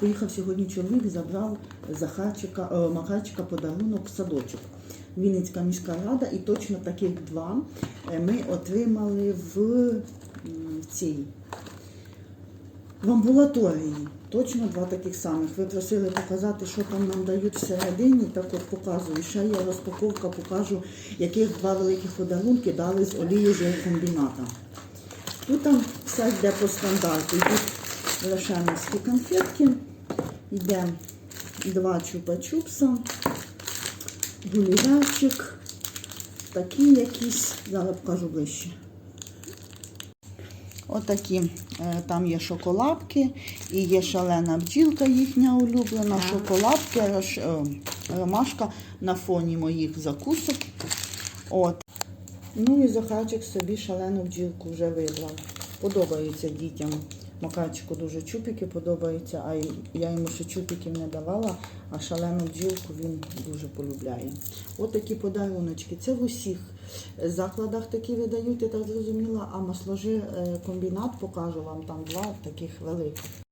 Поїхав сьогодні чоловік, забрав Захарчика, е, Макарчика подарунок в садочок. Вінницька міська рада, і точно таких два е, ми отримали в, в цій в амбулаторії. Точно два таких самих. Ви просили показати, що там нам дають всередині. Так от показую. Ще є розпаковка, покажу, яких два великих подарунки дали з олії комбіната. Тут там все йде по стандарту. Йдуть лишенські конфетки, йде два чупа-чупса, гуліверчик, такі якісь, зараз покажу ближче. Отакі, е, там є шоколадки і є шалена бджілка їхня улюблена, шоколадки, е, ромашка на фоні моїх закусок. От. Ну і Захарчик собі шалену бджілку вже вибрав. Подобаються дітям. Макарчику дуже чупіки подобаються, а я йому ще чупіків не давала, а шалену бджілку він дуже полюбляє. От такі подаруночки. Це в усіх закладах такі видають, я так зрозуміла, а масложи е, комбінат покажу вам там два таких великих.